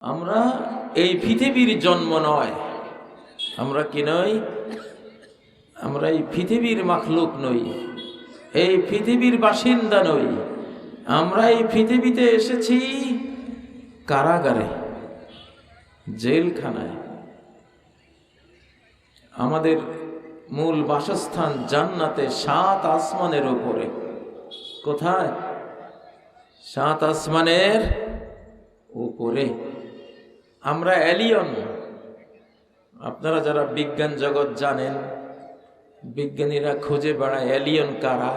আমরা এই পৃথিবীর জন্ম নয়। আমরা কি নই? আমরা এই পৃথিবীর মাখলুক নই। এই পৃথিবীর বাসিন্দা নই। আমরা এই পৃথিবীতে এসেছি কারাগারে, জেলখানায়। আমাদের মূল বাসস্থান জান্নাতে সাত আসমানের উপরে। কোথায়? সাত আসমানের উপরে। আমরা অ্যালিয়ন। আপনারা যারা বিজ্ঞান জগৎ জানেন, বিজ্ঞানীরা খুঁজে বেড়ায় অ্যালিয়ন কারা,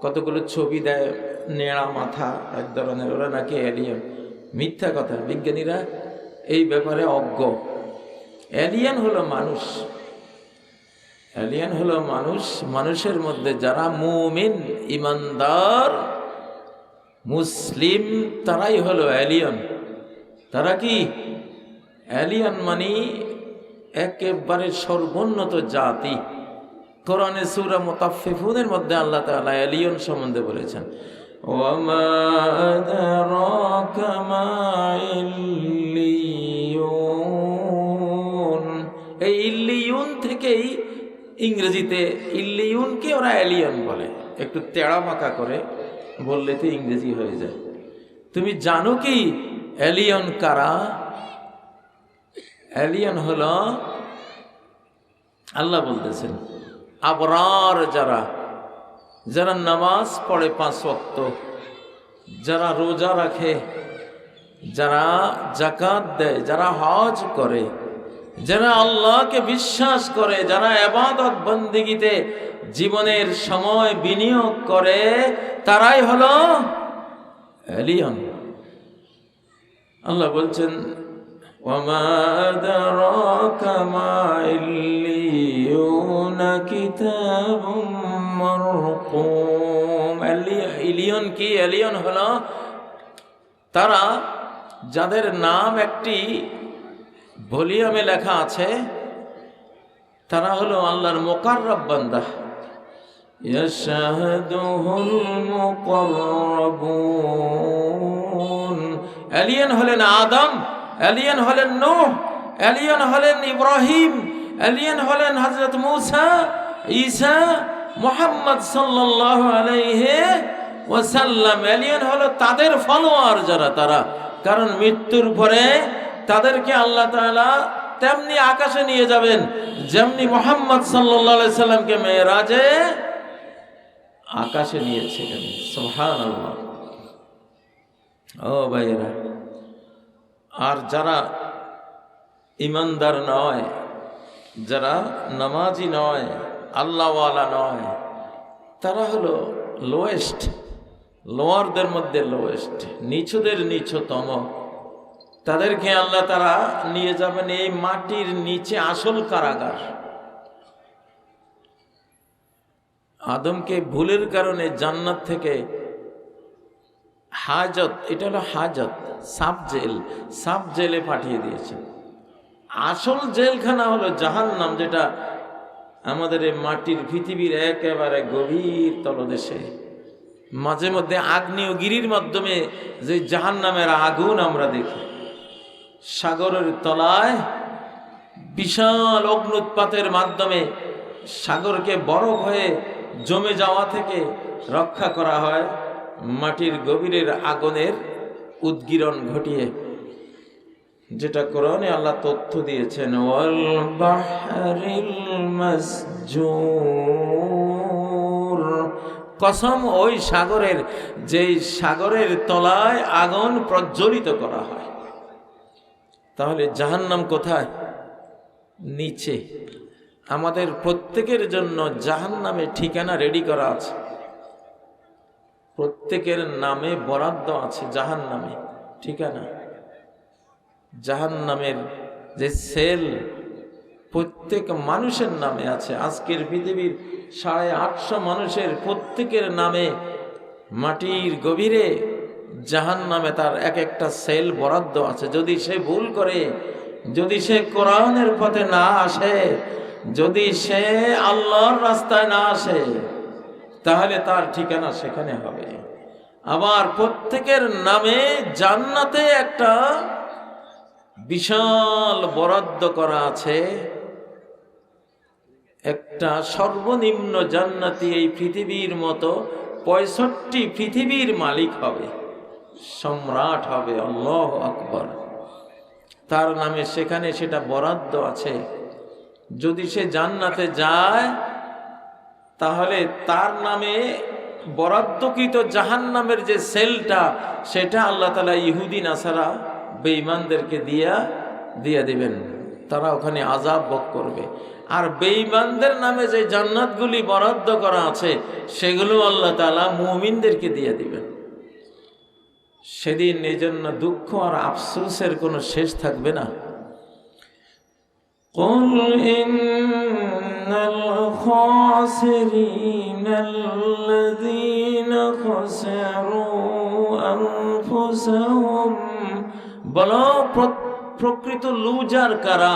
কতগুলো ছবি দেয় নেড়া মাথা, এক ধরনের, ওরা নাকি অ্যালিয়ন। মিথ্যা কথা, বিজ্ঞানীরা এই ব্যাপারে অজ্ঞ। অ্যালিয়ান হলো মানুষ। অ্যালিয়ান হলো মানুষ, মানুষের মধ্যে যারা মুমিন, ইমানদার, মুসলিম, তারাই হলো অ্যালিয়ন। তারা কি অ্যালিয়ান মানে একেবারে সর্বোন্নত জাতি। কোরআনে সুরা মোতাফিফুনের মধ্যে আল্লাহ তাআলা অ্যালিয়ন সম্বন্ধে বলেছেন এই ইল্লিয়ুন থেকেই ইংরেজিতে ইল্লিয়ুনকে ওরা অ্যালিয়ন বলে। একটু তেড়া মাকা করে বললে তো ইংরেজি হয়ে যায়। তুমি জানো কি অ্যালিয়ন কারা? এলিয়ন হলো আল্লাহ বলতেছেন, আবরার যারা যারা নামাজ পড়ে পাঁচ ওয়াক্ত, যারা রোজা রাখে, যারা জাকাত দেয়, যারা হজ করে, যারা আল্লাহকে বিশ্বাস করে, যারা এবাদত বন্দিগিতে জীবনের সময় বিনিয়োগ করে, তারাই হলো এলিয়ন আল্লাহ বলছেন وما أدراك ما إليون كتاب مرقوم ইলিয়ন কি এলিয়ন হলো তারা যাদের নাম একটি ভলিউমে লেখা আছে তারা হলো আল্লাহর মোকাররব বান্দা يشهده المقربون এলিয়ন হলেন আদম এলিয়ন হলেন নূহ, এলিয়ন হলেন ইব্রাহিম, এলিয়ন হলেন হযরত মূসা, ঈসা, মুহাম্মদ সাল্লাল্লাহু আলাইহি ওয়াসাল্লাম। এলিয়ন হলো তাদের ফলোয়ার যারা, তারা। কারণ মৃত্যুর পরে তাদেরকে আল্লাহ তাআলা তেমনি আকাশে নিয়ে যাবেন, যেমনি মোহাম্মদ আলাইহি সাল্লামকে মেয়েরাজে আকাশে নিয়েছিলেন। সুবহানাল্লাহ। ও ভাইয়েরা আর যারা ইমানদার নয়, যারা নামাজি নয়, আল্লাহওয়ালা নয়, তারা হলো লোয়েস্ট লোয়ারদের মধ্যে লোয়েস্ট নিচুদের নিচুতম। তাদেরকে আল্লাহ তারা নিয়ে যাবেন এই মাটির নিচে আসল কারাগার। আদমকে ভুলের কারণে জান্নাত থেকে হাজত, এটা হলো হাজত সাব জেল সাব জেলে পাঠিয়ে দিয়েছে। আসল জেলখানা হলো জাহান্নাম, যেটা আমাদের এই মাটির পৃথিবীর একেবারে গভীর তলদেশে। মাঝে মধ্যে আগ্নেয়গিরির মাধ্যমে যে জাহান্নামের আগুন আমরা দেখি। সাগরের তলায় বিশাল অগ্নুৎপাতের মাধ্যমে সাগরকে বরফ হয়ে জমে যাওয়া থেকে রক্ষা করা হয়। মাটির গভীরের আগুনের উদ্গীরণ ঘটিয়ে, যেটা কোরআনে আল্লাহ তথ্য দিয়েছেন কসম ওই সাগরের, যেই সাগরের তলায় আগুন প্রজ্বলিত করা হয়। তাহলে জাহান্নাম কোথায়? নিচে। আমাদের প্রত্যেকের জন্য জাহান্নামে ঠিকানা রেডি করা আছে। প্রত্যেকের নামে বরাদ্দ আছে জাহান নামে ঠিকানা জাহান নামের যে সেল প্রত্যেক মানুষের নামে আছে। আজকের পৃথিবীর সাড়ে আটশো মানুষের প্রত্যেকের নামে মাটির গভীরে জাহান নামে তার এক একটা সেল বরাদ্দ আছে। যদি সে ভুল করে, যদি সে কোরআনের পথে না আসে, যদি সে আল্লাহর রাস্তায় না আসে তাহলে তার ঠিকানা সেখানে হবে। আবার প্রত্যেকের নামে জান্নাতে একটা বিশাল বরাদ্দ করা আছে। একটা সর্বনিম্ন জান্নাতি এই পৃথিবীর মতো পঁয়ষট্টি পৃথিবীর মালিক হবে। সম্রাট হবে, আল্লাহ আকবর। তার নামে সেখানে সেটা বরাদ্দ আছে। যদি সে জান্নাতে যায় তাহলে তার নামে বরাদ্দকৃত জাহান নামের যে সেলটা সেটা আল্লাহ তালা ইহুদিন আসারা বেঈমানদেরকে দিয়া দিয়ে দিবেন তারা ওখানে আজাব ভোগ করবে আর বেঈমানদের নামে যে জান্নাতগুলি বরাদ্দ করা আছে সেগুলো আল্লাহ তালা মুমিনদেরকে দিয়ে দিবেন সেদিন এই জন্য দুঃখ আর আফসোসের কোনো শেষ থাকবে না قل إن الخاسرين الذين خسروا أنفسهم বলো প্র- প্রকৃত লুজার কারা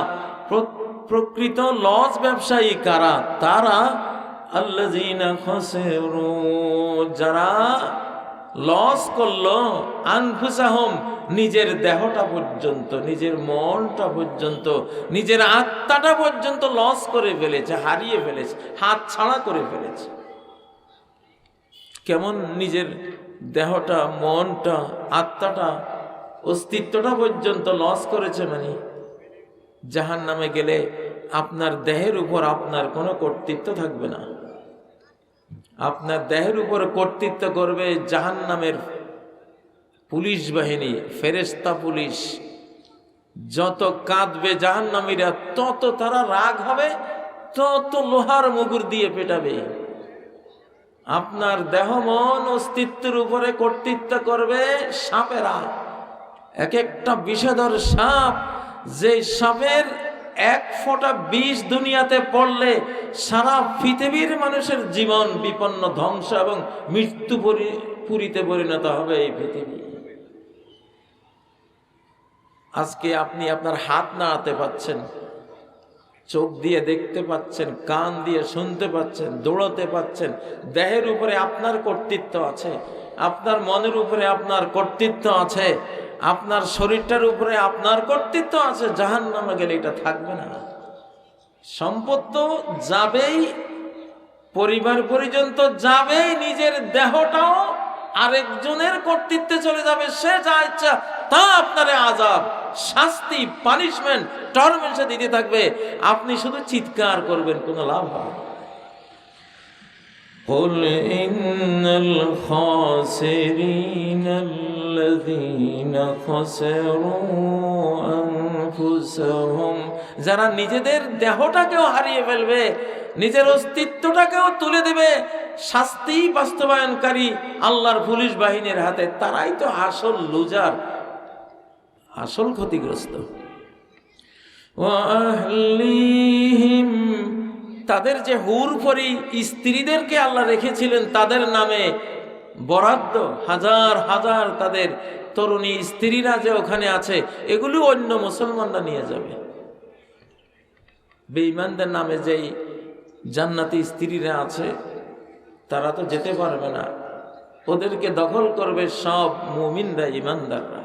প্র- প্রকৃত লস ব্যবসায়ী কারা তারা আল্লাযীনা খাসিরু যারা লস করল, আনফুসাহম, নিজের দেহটা পর্যন্ত, নিজের মনটা পর্যন্ত, নিজের আত্মাটা পর্যন্ত লস করে ফেলেছে, হারিয়ে ফেলেছে, হাত ছাড়া করে ফেলেছে। কেমন নিজের দেহটা, মনটা, আত্মাটা, অস্তিত্বটা পর্যন্ত লস করেছে মানে? জাহান নামে গেলে আপনার দেহের উপর আপনার কোনো কর্তৃত্ব থাকবে না। আপনার দেহের উপর কর্তৃত্ব করবে জাহান নামের পুলিশ বাহিনী ফেরেস্তা পুলিশ। যত কাঁদবে জাহান নামীরা তত তারা রাগ হবে, তত লোহার মুগুর দিয়ে পেটাবে। আপনার দেহ, মন, অস্তিত্বের উপরে কর্তৃত্ব করবে সাপেরা। এক একটা বিষধর সাপ যে সাপের এক ফোঁটা বিষ দুনিয়াতে পড়লে সারা পৃথিবীর মানুষের জীবন বিপন্ন, ধ্বংস এবং মৃত্যু পরি- পুরীতে পরিণত হবে এই পৃথিবী। আজকে আপনি আপনার হাত নাড়াতে পাচ্ছেন, চোখ দিয়ে দেখতে পাচ্ছেন, কান দিয়ে শুনতে পাচ্ছেন, দৌড়াতে পাচ্ছেন, দেহের উপরে আপনার কর্তৃত্ব আছে, আপনার মনের উপরে আপনার কর্তৃত্ব আছে আপনার শরীরটার উপরে আপনার কর্তৃত্ব আছে জাহান নামে গেলে এটা থাকবে না সম্পদ তো যাবেই পরিবার পরিজন তো যাবেই নিজের দেহটাও আরেকজনের কর্তৃত্বে চলে যাবে সে যা ইচ্ছা তা আপনার আজাব শাস্তি পানিশমেন্ট টর্মেন্টে দিতে থাকবে আপনি শুধু চিৎকার করবেন কোনো লাভ হবে না। قل إن الخاسرين الذين خسروا أنفسهم যারা নিজেদের দেহটাকেও হারিয়ে ফেলবে নিজের অস্তিত্বটাকেও তুলে দেবে শাস্তি বাস্তবায়নকারী আল্লাহর পুলিশ বাহিনীর হাতে তারাই তো আসল লুজার আসল ক্ষতিগ্রস্ত وأهليهم তাদের যে হুর পরি স্ত্রীদেরকে আল্লাহ রেখেছিলেন তাদের নামে বরাদ্দ, হাজার হাজার তাদের তরুণী স্ত্রীরা যে ওখানে আছে, এগুলো অন্য মুসলমানরা নিয়ে যাবে। বেঈমানদের নামে যেই জান্নাতি স্ত্রীরা আছে, তারা তো যেতে পারবে না। ওদেরকে দখল করবে সব মুমিনরা ইমানদাররা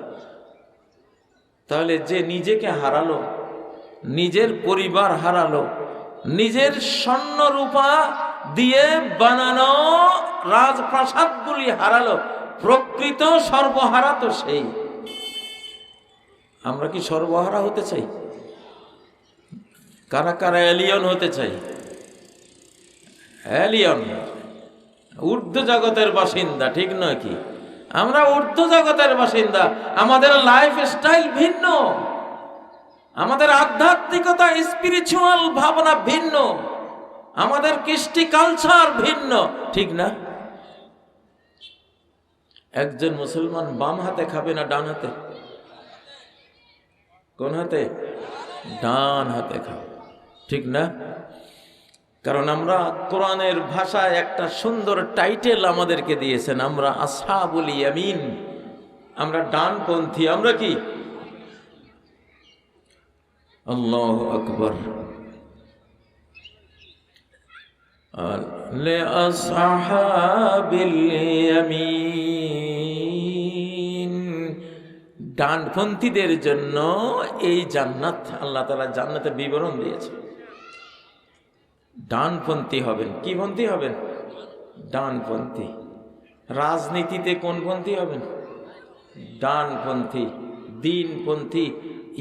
তাহলে যে নিজেকে হারালো, নিজের পরিবার হারালো, নিজের স্বর্ণ রূপা দিয়ে বানানো রাজপ্রাসাদগুলি হারালো। প্রকৃত সর্বহারা তো সেই। আমরা কি সর্বহারা হতে চাই? কারা কারা অ্যালিয়ন হতে চাই? অ্যালিয়ন ঊর্ধ্ব জগতের বাসিন্দা, ঠিক নয় কি? আমরা ঊর্ধ্ব জগতের বাসিন্দা। আমাদের লাইফ স্টাইল ভিন্ন। আমাদের আধ্যাত্মিকতা স্পিরিচুয়াল ভাবনা ভিন্ন। আমাদের কৃষ্টি কালচার ভিন্ন, ঠিক না? একজন মুসলমান বাম হাতে খাবে না ডান হাতে? কোন হাতে? ডান হাতে খাবে, ঠিক না? কারণ আমরা কোরআনের ভাষায় একটা সুন্দর টাইটেল আমাদেরকে দিয়েছেন, আমরা আসহাবুল ইয়ামিন। আমরা ডানপন্থী, আমরা কি? আল্লাহ আকবর। لأصحاب اليمين ডানপন্থীদের জন্য এই জান্নাত আল্লাহ তালা জান্নাতের বিবরণ দিয়েছে ডানপন্থী হবেন কি পন্থী হবেন ডানপন্থী রাজনীতিতে কোন পন্থী হবেন ডানপন্থী দিনপন্থী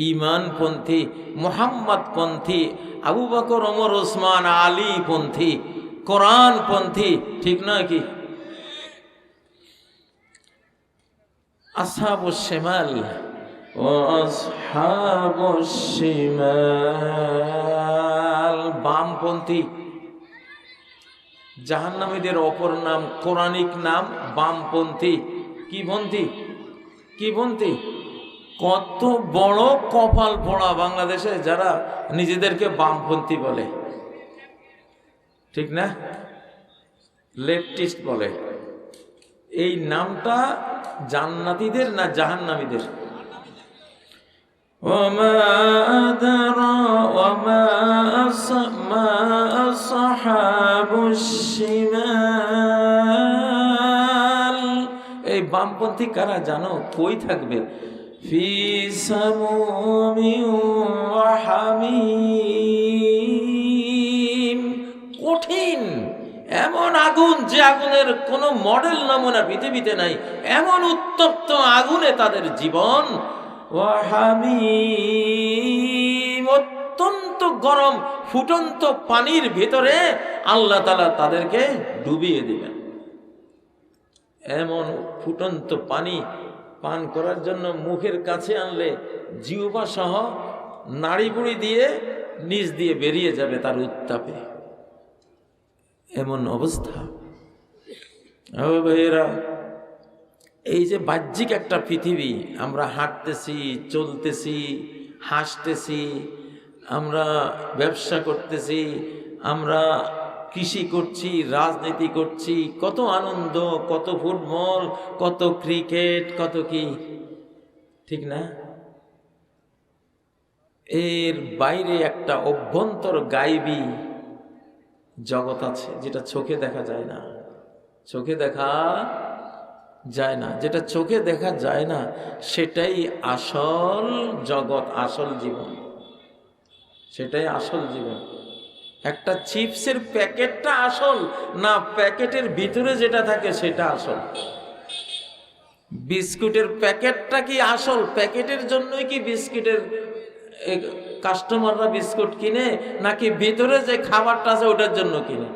ইমানপন্থী মোহাম্মদপন্থী আবু বকর ওমর ওসমান আলী পন্থী কোরআনপন্থী, ঠিক নয় কি? আসহাবুল শেমাল ও বামপন্থী। জাহান্নামীদের অপর নাম, কোরআনিক নাম বামপন্থী। কি পন্থী? কি পন্থী? কত বড় কপাল পোড়া বাংলাদেশে যারা নিজেদেরকে বামপন্থী বলে। ঠিক না? লেফটিস্ট বলে। এই নামটা জান্নাতিদের না জাহান্নামীদের? এই বামপন্থী কারা জানো? কই থাকবে। ফি সামুমি এমন আগুন যে আগুনের কোনো মডেল নমুনা পৃথিবীতে নাই, এমন উত্তপ্ত আগুনে তাদের জীবন। অত্যন্ত গরম, ফুটন্ত পানির ভেতরে আল্লাহ তালা তাদেরকে ডুবিয়ে দিবেন। এমন ফুটন্ত পানি পান করার জন্য মুখের কাছে আনলে জিহ্বা সহ নাড়ি বুড়ি দিয়ে নিচ দিয়ে বেরিয়ে যাবে তার উত্তাপে। এমন অবস্থা। ভাইয়েরা, এই যে বাহ্যিক একটা পৃথিবী, আমরা হাঁটতেছি, চলতেছি, হাসতেছি, আমরা ব্যবসা করতেছি, আমরা কৃষি করছি, রাজনীতি করছি, কত আনন্দ, কত ফুটবল, কত ক্রিকেট, কত কি, ঠিক না? এর বাইরে একটা অভ্যন্তর গাইবী জগৎ আছে, যেটা চোখে দেখা যায় না। চোখে দেখা যায় না। যেটা চোখে দেখা যায় না, সেটাই আসল জগৎ, আসল জীবন। সেটাই আসল জীবন। একটা চিপসের প্যাকেটটা আসল না প্যাকেটের ভিতরে যেটা থাকে সেটা আসল? বিস্কুটের প্যাকেটটা কি আসল? প্যাকেটের জন্যই কি বিস্কুটের কাস্টমাররা বিস্কুট কিনে নাকি ভিতরে যে খাবারটা আছে ওটার জন্য কিনে?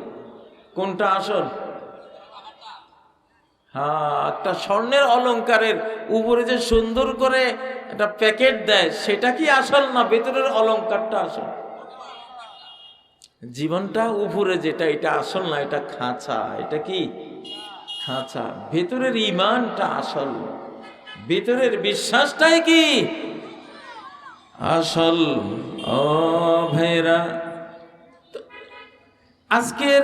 কোনটা আসল? হ্যাঁ একটা স্বর্ণের অলঙ্কারের উপরে যে সুন্দর করে একটা প্যাকেট দেয়, সেটা কি আসল না ভেতরের অলঙ্কারটা আসল? জীবনটা উপরে যেটা, এটা আসল না, এটা খাঁচা। এটা কি? খাঁচা। ভেতরের ইমানটা আসল। ভেতরের বিশ্বাসটাই কি? আসল ও ভেরা আজকের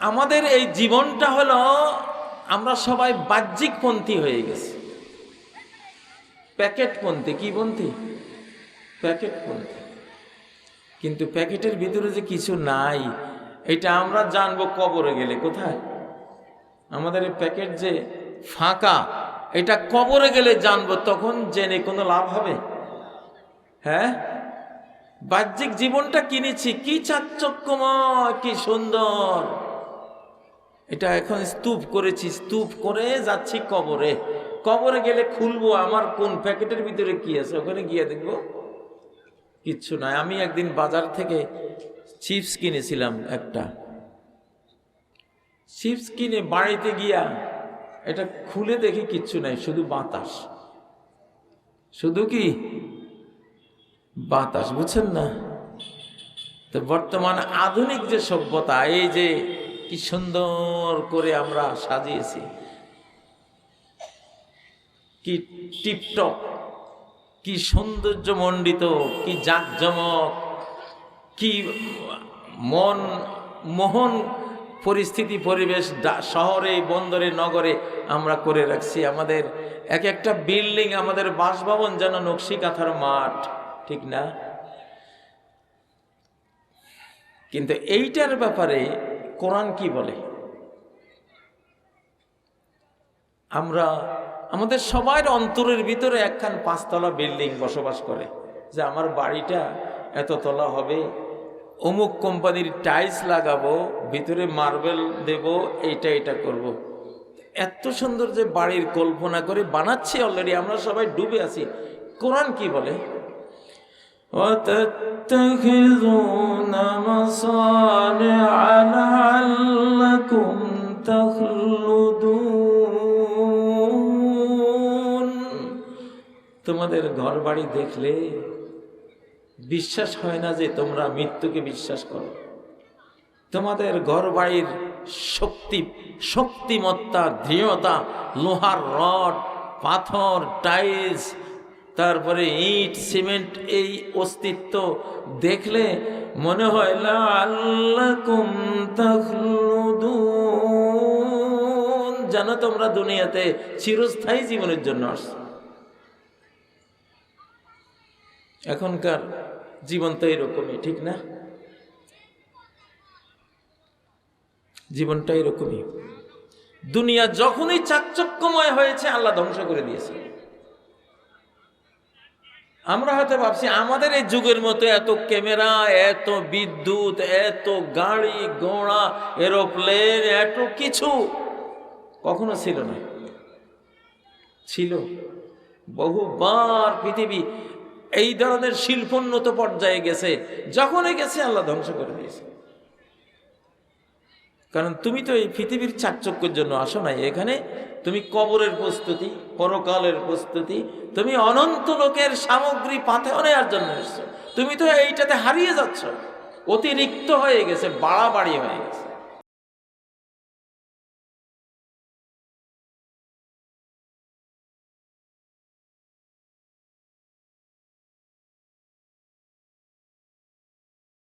আমাদের এই জীবনটা হলো, আমরা সবাই বাহ্যিক পন্থী হয়ে গেছি। প্যাকেটপন্থী, কি পন্থী? প্যাকেটপন্থী। কিন্তু প্যাকেটের ভিতরে যে কিছু নাই, এটা আমরা জানব কবরে গেলে। কোথায়? আমাদের এই প্যাকেট যে ফাঁকা, এটা কবরে গেলে জানব, তখন জেনে কোনো লাভ হবে? হ্যাঁ? বাহ্যিক জীবনটা কিনেছি। কি চাকচক্যময়, কি সুন্দর। এটা এখন স্তূপ করেছি। স্তূপ করে যাচ্ছি কবরে। কবরে গেলে খুলবো আমার কোন প্যাকেটের ভিতরে কি আছে? ওখানে গিয়ে দেখব। কিচ্ছু নাই। আমি একদিন বাজার থেকে চিপস কিনেছিলাম একটা। চিপস কিনে বাড়িতে গিয়া এটা খুলে দেখি কিচ্ছু নাই, শুধু বাতাস। শুধু কি? বাতাস, বুঝছেন না? তো বর্তমান আধুনিক যে সভ্যতা, এই যে কি সুন্দর করে আমরা সাজিয়েছি, কি টিপটপ, কি সৌন্দর্য মণ্ডিত কি জাঁকজমক, কি মন মোহন পরিস্থিতি পরিবেশ শহরে, বন্দরে, নগরে আমরা করে রাখছি। আমাদের এক একটা বিল্ডিং, আমাদের বাসভবন যেন নকশি কাঁথার মাঠ। ঠিক না? কিন্তু এইটার ব্যাপারে কোরআন কি বলে? আমরা, আমাদের সবার অন্তরের ভিতরে একখান পাঁচতলা বিল্ডিং বসবাস করে, যে আমার বাড়িটা এত তলা হবে, অমুক কোম্পানির টাইলস লাগাবো, ভিতরে মার্বেল দেব, এইটা এটা করব। এত সুন্দর যে বাড়ির কল্পনা করে বানাচ্ছি অলরেডি, আমরা সবাই ডুবে আছি। কোরআন কি বলে? وتتخذون مصانع لعلكم تخلدون তোমাদের ঘর বাড়ি দেখলে বিশ্বাস হয় না যে তোমরা মৃত্যুকে বিশ্বাস করো তোমাদের ঘর বাড়ির শক্তি শক্তিমত্তা দৃঢ়তা লোহার রড পাথর টাইলস তারপরে ইট, সিমেন্ট, এই অস্তিত্ব দেখলে মনে হয় যেন তোমরা দুনিয়াতে চিরস্থায়ী জীবনের জন্য আসছো। এখনকার জীবন তো এরকমই, ঠিক না? জীবনটা এরকমই। দুনিয়া যখনই চাকচক্যময় হয়েছে, আল্লাহ ধ্বংস করে দিয়েছে। আমরা হয়তো ভাবছি, আমাদের এই যুগের মতো এত ক্যামেরা, এত বিদ্যুৎ, এত গাড়ি, ঘোড়া, এরোপ্লেন, এত কিছু কখনো ছিল না। ছিল। বহুবার পৃথিবী এই ধরনের শিল্পোন্নত পর্যায়ে গেছে, যখনই গেছে আল্লাহ ধ্বংস করে দিয়েছে। কারণ তুমি তো এই পৃথিবীর চাকচক্যের জন্য আসো নাই, এখানে তুমি কবরের প্রস্তুতি, পরকালের প্রস্তুতি, তুমি অনন্ত লোকের সামগ্রী পাথে নেওয়ার জন্য এসছো। তুমি তো এইটাতে হারিয়ে যাচ্ছ। অতিরিক্ত হয়ে গেছে, বাড়াবাড়ি হয়ে গেছে।